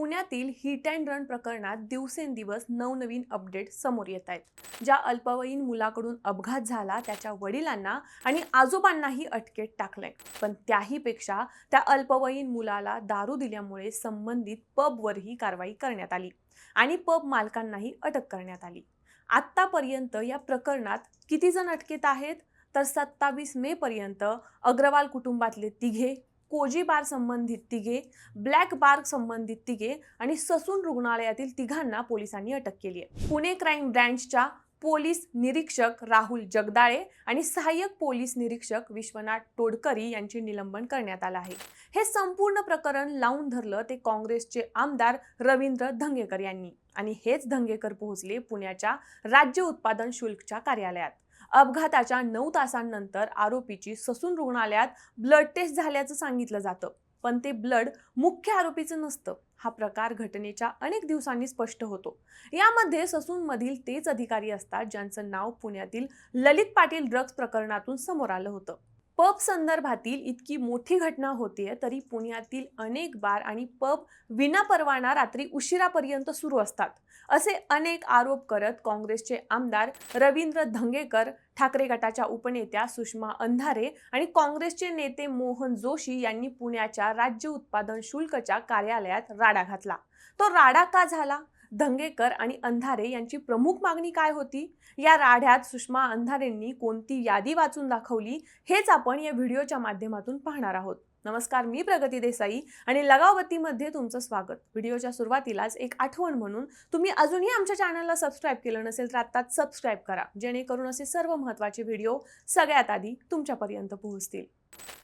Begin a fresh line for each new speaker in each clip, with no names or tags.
पुण्यातील hit and run प्रकरणात दिवसेंदिवस नवनवीन अपडेट समोर येत आहेत. ज्या अल्पवयीन मुलाकडून अपघात झाला त्याच्या वडिलांना आणि आजोबांनाही अटकेत टाकलंय. पण त्याहीपेक्षा त्या अल्पवयीन मुलाला दारू दिल्यामुळे संबंधित पबवरही कारवाई करण्यात आली आणि पब मालकांनाही अटक करण्यात आली. आत्तापर्यंत या प्रकरणात किती जण अटकेत आहेत? तर सत्तावीस मे पर्यंत अग्रवाल कुटुंबातले तिघे कोजी बार संबंधित तिघे ब्लॅक बार्क संबंधित तिघे आणि ससून रुग्णालयातील तिघांना पोलिसांनी अटक केली आहे पुणे क्राईम ब्रँचच्या पोलीस निरीक्षक राहुल जगदाळे आणि सहाय्यक पोलीस निरीक्षक विश्वनाथ तोडकरी यांचे निलंबन करण्यात आलं आहे. हे संपूर्ण प्रकरण लावून धरलं ते काँग्रेसचे आमदार रवींद्र धंगेकर यांनी आणि हेच धंगेकर पोहोचले पुण्याच्या राज्य उत्पादन शुल्कच्या कार्यालयात. अपघाताच्या नऊ तासांनंतर आरोपीची ससून रुग्णालयात ब्लड टेस्ट झाल्याचं सांगितलं जातं. पण ते ब्लड मुख्य आरोपीचं नसतं. हा प्रकार घटनेच्या अनेक दिवसांनी स्पष्ट होतो. यामध्ये ससूनमधील तेच अधिकारी असतात ज्यांचं नाव पुण्यातील ललित पाटील ड्रग्ज प्रकरणातून समोर आलं होतं. पब संदर्भातील इतकी मोठी घटना होतीये तरी पुण्यातील अनेक बार आणि पब विनापरवाना रात्री उशिरापर्यंत सुरू असतात. असे अनेक आरोप करत काँग्रेसचे आमदार रवींद्र धंगेकर ठाकरे गटाच्या उपनेत्या सुषमा अंधारे आणि काँग्रेसचे नेते मोहन जोशी यांनी पुण्याच्या राज्य उत्पादन शुल्कच्या कार्यालयात राडा घातला. तो राडा का झाला? धंगेकर आणि अंधारे यांची प्रमुख मागणी काय होती? या राढ्यात सुषमा अंधारेंनी कोणती यादी वाचून दाखवली? हेच आपण या व्हिडिओच्या माध्यमातून पाहणार आहोत. नमस्कार मी प्रगती देसाई आणि लगावतीमध्ये तुमचं स्वागत. व्हिडिओच्या सुरुवातीलाच एक आठवण म्हणून तुम्ही अजूनही आमच्या चॅनलला सबस्क्राईब केलं नसेल तर आत्ताच सबस्क्राईब करा जेणेकरून असे सर्व महत्त्वाचे व्हिडिओ सगळ्यात आधी तुमच्यापर्यंत पोहोचतील.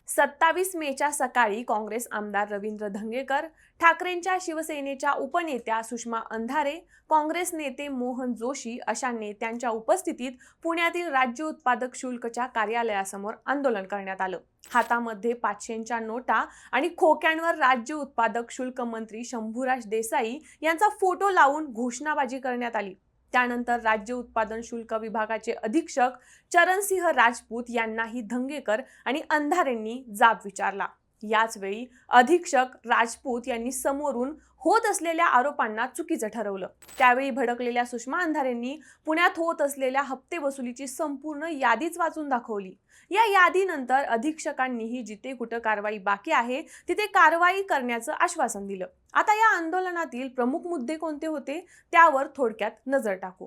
सत्तावीस मेच्या सकाळी काँग्रेस आमदार रवींद्र धंगेकर ठाकरेंच्या शिवसेनेच्या उपनेत्या सुषमा अंधारे काँग्रेस नेते मोहन जोशी अशा नेत्यांच्या उपस्थितीत पुण्यातील राज्य उत्पादक शुल्कच्या कार्यालयासमोर आंदोलन करण्यात आलं. हातामध्ये पाचशेच्या नोटा आणि खोक्यांवर राज्य उत्पादक शुल्क मंत्री शंभूराज देसाई यांचा फोटो लावून घोषणाबाजी करण्यात आली. त्यानंतर राज्य उत्पादन शुल्क विभागाचे अधीक्षक चरणसिंह राजपूत यांनाही धंगेकर आणि अंधारेंनी जाब विचारला. याचवेळी अधीक्षक राजपूत यांनी समोरून होत असलेल्या आरोपांना चुकीचं ठरवलं. त्यावेळी भडकलेल्या सुषमा अंधारेंनी पुण्यात होत असलेल्या हप्ते वसुलीची संपूर्ण यादीच वाचून दाखवली. या यादीनंतर अधीक्षकांनीही जिथे कुठं कारवाई बाकी आहे तिथे कारवाई करण्याचं आश्वासन दिलं. आता या आंदोलनातील प्रमुख मुद्दे कोणते होते? त्यावर थोडक्यात नजर टाकू.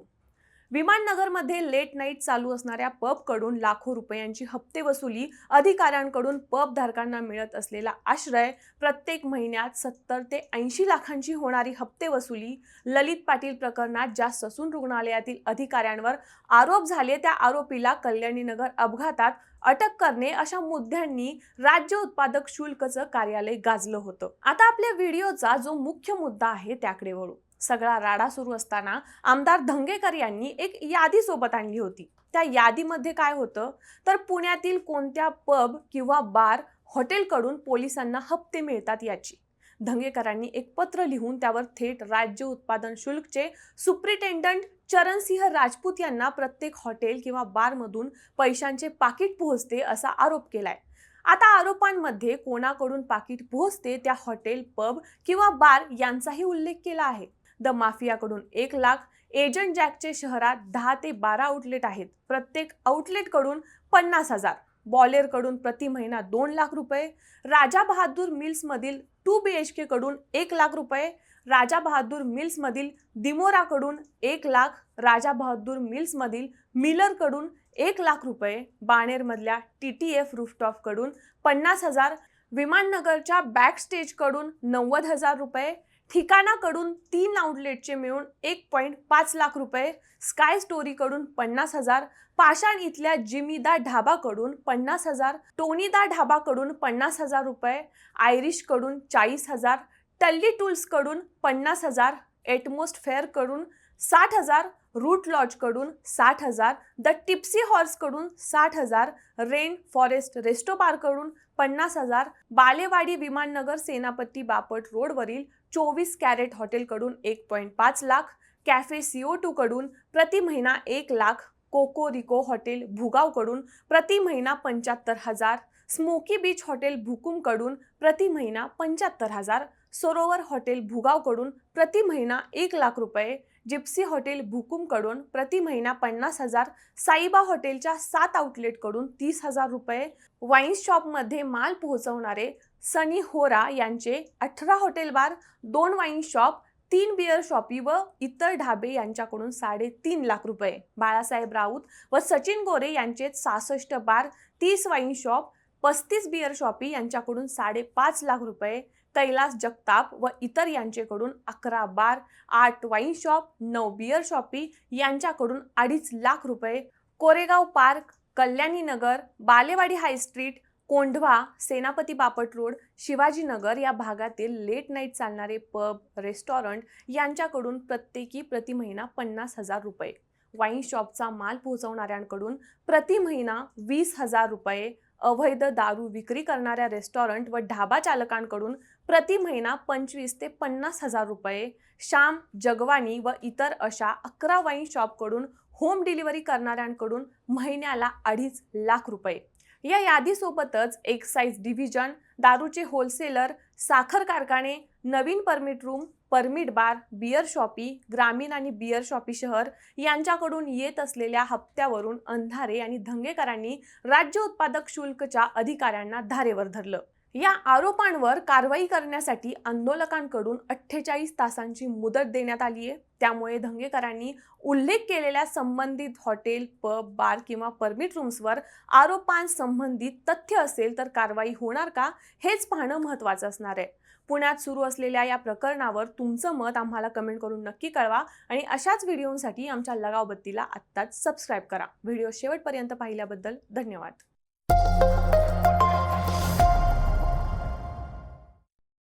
विमाननगरमध्ये लेट नाईट चालू असणाऱ्या पबकडून लाखो रुपयांची हप्ते वसुली अधिकाऱ्यांकडून पब धारकांना मिळत असलेला आश्रय प्रत्येक महिन्यात सत्तर ते ऐंशी लाखांची होणारी हप्ते वसुली ललित पाटील प्रकरणात ज्या ससून रुग्णालयातील अधिकाऱ्यांवर आरोप झाले त्या आरोपीला कल्याणीनगर अपघातात अटक करणे अशा मुद्द्यांनी राज्य उत्पादक शुल्कचं कार्यालय गाजलं होतं. आता आपल्या व्हिडिओचा जो मुख्य मुद्दा आहे त्याकडे वळू. सगळा राडा सुरू असताना आमदार धंगेकर यांनी एक यादी सोबत आणली होती. त्या यादीमध्ये काय होतं? तर पुण्यातील कोणत्या पब किंवा बार हॉटेलकडून पोलिसांना हप्ते मिळतात याची. धंगेकरांनी एक पत्र लिहून त्यावर थेट राज्य उत्पादन शुल्कचे सुप्रिटेंडंट चरणसिंह राजपूत यांना प्रत्येक हॉटेल किंवा बारमधून पैशांचे पाकिट पोहोचते असा आरोप केलाय. आता आरोपांमध्ये कोणाकडून पाकिट पोहोचते त्या हॉटेल पब किंवा बार यांचाही उल्लेख केला आहे. द माफियाकडून एक लाख एजंट जॅकचे शहरात दहा ते बारा आउटलेट आहेत. प्रत्येक आउटलेटकडून पन्नास हजार. बॉलेरकडून प्रति महिना दोन लाख रुपये राजा बहादूर मिल्समधील टू बी एच केकडून एक लाख रुपये राजा बहादूर मिल्समधील दिमोराकडून एक लाख राजा बहादूर मिल्समधील मिलरकडून एक लाख रुपये बाणेरमधल्या टी टी एफ रूफटॉपकडून पन्नास हजार विमाननगरच्या बॅक स्टेजकडून नव्वद हजार रुपये ठिकाणाकडून तीन आउटलेटचे मिळून एक पॉईंट पाच लाख रुपये स्काय स्टोरीकडून पन्नास हजार पाषाण इथल्या जिमीदा ढाबाकडून पन्नास हजार टोनीदा ढाबाकडून पन्नास हजार रुपये आयरिशकडून चाळीस हजार टल्ली टूल्सकडून पन्नास हजार एटमोस्ट फेअरकडून साठ हजार रूट लॉजकडून साठ हजार द टिप्सी हॉर्सकडून साठ हजार रेन फॉरेस्ट रेस्टोबारकडून पन्नास हजार बालेवाडी विमाननगर सेनापती बापट रोडवरील चोवीस कॅरेट हॉटेलकडून एक पॉईंट पाच लाख कॅफे सीओ टूकडून प्रति महिना एक लाख कोको रिको हॉटेल भुगावकडून प्रति महिना पंच्याहत्तर हजार स्मोकी बीच हॉटेल भुकुमकडून प्रति महिना पंच्याहत्तर हजार सरोवर हॉटेल भुगावकडून प्रति महिना एक लाख रुपये जिप्सी हॉटेल भुकुमकडून प्रति महिना पन्नास हजार साईबा हॉटेलच्या सात आउटलेटकडून तीस हजार रुपये वाईन शॉपमध्ये माल पोहोचवणारे सनी होरा यांचे अठरा हॉटेल बार दोन वाईन शॉप तीन बिअर शॉपी व इतर ढाबे यांच्याकडून साडेतीन लाख रुपये. बाळासाहेब राऊत व सचिन गोरे यांचे सहासष्ट बार तीस वाईन शॉप पस्तीस बिअर शॉपी यांच्याकडून साडेपाच लाख रुपये. कैलास जगताप व इतर यांचेकडून अकरा बार आठ वाईन शॉप नऊ बिअर शॉपी यांच्याकडून अडीच लाख रुपये. Koregaon park Kalyani Nagar Balewadi high street Kondhwa Senapati Bapat road Shivajinagar या भागातील लेट नाईट चालणारे पब रेस्टॉरंट यांच्याकडून प्रत्येकी प्रति महिना पन्नास हजार रुपये. वाईन शॉपचा माल पोहोचवणाऱ्यांकडून प्रति महिना वीस हजार रुपये. अवैध दारू विक्री करणाऱ्या रेस्टॉरंट व ढाबा चालकांकडून प्रति महिना पंचवीस ते पन्नास हजार रुपये. श्याम जगवानी व इतर अशा अकरा वाईन शॉपकडून होम डिलिव्हरी करणाऱ्यांकडून महिन्याला अडीच लाख रुपये. या यादीसोबतच एक्साईज डिव्हिजन दारूचे होलसेलर साखर कारखाने नवीन permit room permit bar beer shoppe ग्रामीण आणि बियर शॉपी शहर यांच्याकडून येत असलेल्या हप्त्यावरून अंधारे आणि धंगेकरांनी राज्य उत्पादक शुल्कच्या अधिकाऱ्यांना धारेवर धरलं. या आरोपांवर कारवाई करण्यासाठी आंदोलकांकडून अठ्ठेचाळीस तासांची मुदत देण्यात आली आहे. त्यामुळे धंगेकरांनी उल्लेख केलेल्या संबंधित हॉटेल पब बार किंवा परमिट रूम्सवर आरोपांसंबंधित तथ्य असेल तर कारवाई होणार का हेच पाहणं महत्त्वाचं असणार आहे. पुण्यात सुरू असलेल्या या प्रकरणावर तुमचं मत आम्हाला कमेंट करून नक्की कळवा आणि अशाच व्हिडिओंसाठी आमच्या लगावबत्तीला आत्ताच सबस्क्राईब करा. व्हिडिओ शेवटपर्यंत पाहिल्याबद्दल धन्यवाद.